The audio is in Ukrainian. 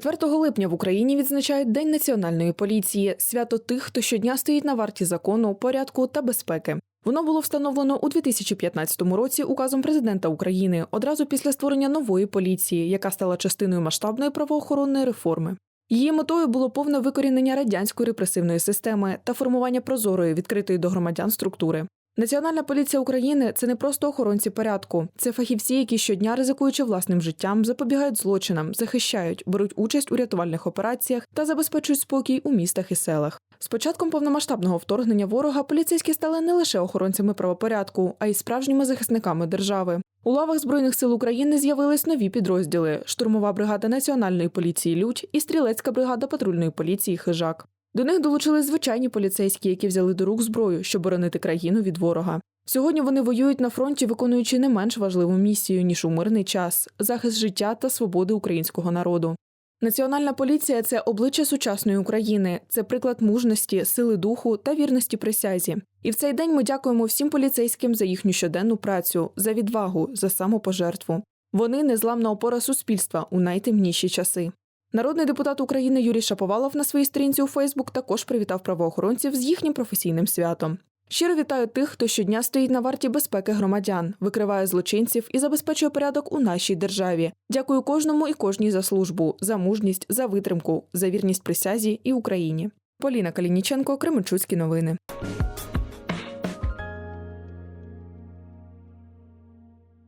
4 липня в Україні відзначають День національної поліції, свято тих, хто щодня стоїть на варті закону, порядку та безпеки. Воно було встановлено у 2015 році указом президента України одразу після створення нової поліції, яка стала частиною масштабної правоохоронної реформи. Її метою було повне викорінення радянської репресивної системи та формування прозорої, відкритої до громадян структури. Національна поліція України це не просто охоронці порядку, це фахівці, які щодня, ризикуючи власним життям, запобігають злочинам, захищають, беруть участь у рятувальних операціях та забезпечують спокій у містах і селах. З початком повномасштабного вторгнення ворога поліцейські стали не лише охоронцями правопорядку, а й справжніми захисниками держави. У лавах збройних сил України з'явились нові підрозділи: штурмова бригада національної поліції Людь і стрілецька бригада патрульної поліції Хижак. До них долучились звичайні поліцейські, які взяли до рук зброю, щоб боронити країну від ворога. Сьогодні вони воюють на фронті, виконуючи не менш важливу місію ніж у мирний час захист життя та свободи українського народу. Національна поліція це обличчя сучасної України, це приклад мужності, сили духу та вірності присязі. І в цей день ми дякуємо всім поліцейським за їхню щоденну працю, за відвагу, за самопожертву. Вони незламна опора суспільства у найтемніші часи. Народний депутат України Юрій Шаповалов на своїй сторінці у Фейсбук також привітав правоохоронців з їхнім професійним святом. Щиро вітаю тих, хто щодня стоїть на варті безпеки громадян, викриває злочинців і забезпечує порядок у нашій державі. Дякую кожному і кожній за службу, за мужність, за витримку, за вірність присязі і Україні. Поліна Калініченко, Кременчуцькі новини.